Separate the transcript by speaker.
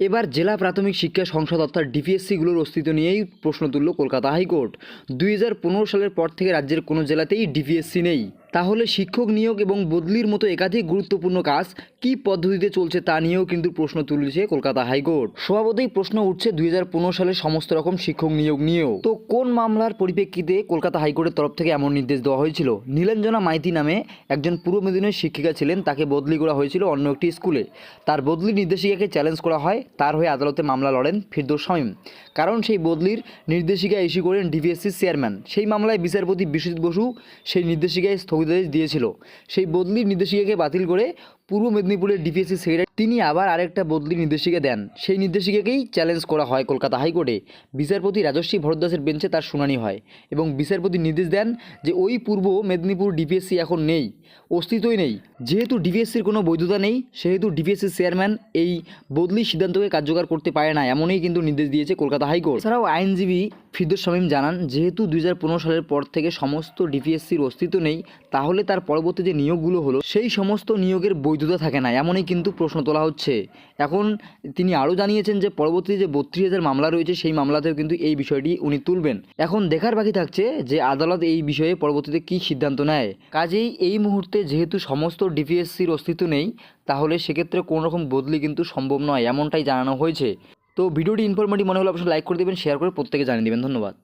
Speaker 1: এবার জেলা প্রাথমিক শিক্ষা সংসদ অর্থাৎ ডিপিএসসিগুলোর অস্তিত্ব নিয়েই প্রশ্ন তুলল কলকাতা হাইকোর্ট। দুই হাজার পনেরো সালের পর থেকে রাজ্যের কোনো জেলাতেই ডিপিএসসি নেই। তাহলে শিক্ষক নিয়োগ এবং বদলির মতো একাধিক গুরুত্বপূর্ণ কাজ কী পদ্ধতিতে চলছে তা নিয়েও কিন্তু প্রশ্ন তুলেছে কলকাতা হাইকোর্ট। স্বভাবতই প্রশ্ন উঠছে দুই সালের সমস্ত রকম শিক্ষক নিয়োগ নিয়েও। তো কোন মামলার পরিপ্রেক্ষিতে কলকাতা হাইকোর্টের তরফ থেকে এমন নির্দেশ দেওয়া হয়েছিল? নীলাঞ্জনা মাইতি নামে একজন পূর্ব মেদিনীর শিক্ষিকা ছিলেন, তাকে বদলি করা হয়েছিল অন্য একটি স্কুলে। তার বদলি নির্দেশিকাকে চ্যালেঞ্জ করা হয়, তার হয়ে আদালতে মামলা লড়েন ফিরদৌস শামীম। কারণ সেই বদলির নির্দেশিকা ইস্যু করেন ডিভিএসসির চেয়ারম্যান। সেই মামলায় বিচারপতি বিশ্বজিৎ বসু, সেই নির্দেশিকায় স্থগিতাদেশ দিয়েছিল। সেই বদলির নির্দেশিকাকে বাতিল করে পূর্ব মেদিনীপুরের ডিপিএসসি সেক্রেটারি তিনি আবার আরেকটা বদলি নির্দেশিকা দেন। সেই নির্দেশিকাকেই চ্যালেঞ্জ করা হয় কলকাতা হাইকোর্টে। বিচারপতি রাজস্বী ভরদ্বাসের বেঞ্চে তার শুনানি হয় এবং বিচারপতি নির্দেশ দেন যে ওই পূর্ব মেদিনীপুর ডিপিএসসি এখন নেই, অস্তিত্বই নেই। যেহেতু ডিপিএসসির কোনো বৈধতা নেই, সেহেতু ডিপিএসসির চেয়ারম্যান এই বদলি সিদ্ধান্তকে কার্যকর করতে পারে না, এমনই কিন্তু নির্দেশ দিয়েছে কলকাতা হাইকোর্ট। এছাড়াও আইনজীবী ফিরদোস শামীম জানান, যেহেতু দুই হাজার পনেরো সালের পর থেকে সমস্ত ডিপিএসসির অস্তিত্ব নেই, তাহলে তার পরবর্তী যে নিয়োগগুলো হলো, সেই সমস্ত নিয়োগের বৈধতা থাকে না, এমনই কিন্তু প্রশ্ন তোলা হচ্ছে। এখন তিনি আরও জানিয়েছেন যে পরবর্তী যে বত্রিশ হাজার মামলা রয়েছে, সেই মামলাতেও কিন্তু এই বিষয়টি উনি তুলবেন। এখন দেখার বাকি থাকছে যে, আদালত এই বিষয়ে পরবর্তীতে কী সিদ্ধান্ত নেয়। কাজেই এই মুহূর্তে যেহেতু সমস্ত ডিপিএসসির অস্তিত্ব নেই, তাহলে সেক্ষেত্রে কোনো রকম বদলি কিন্তু সম্ভব নয়, এমনটাই জানানো হয়েছে। তো ভিডিওটি ইনফরমেটিভ মনে হলে অবশ্যই লাইক করে দেবেন, শেয়ার করে প্রত্যেকে জানিয়ে দেবেন। ধন্যবাদ।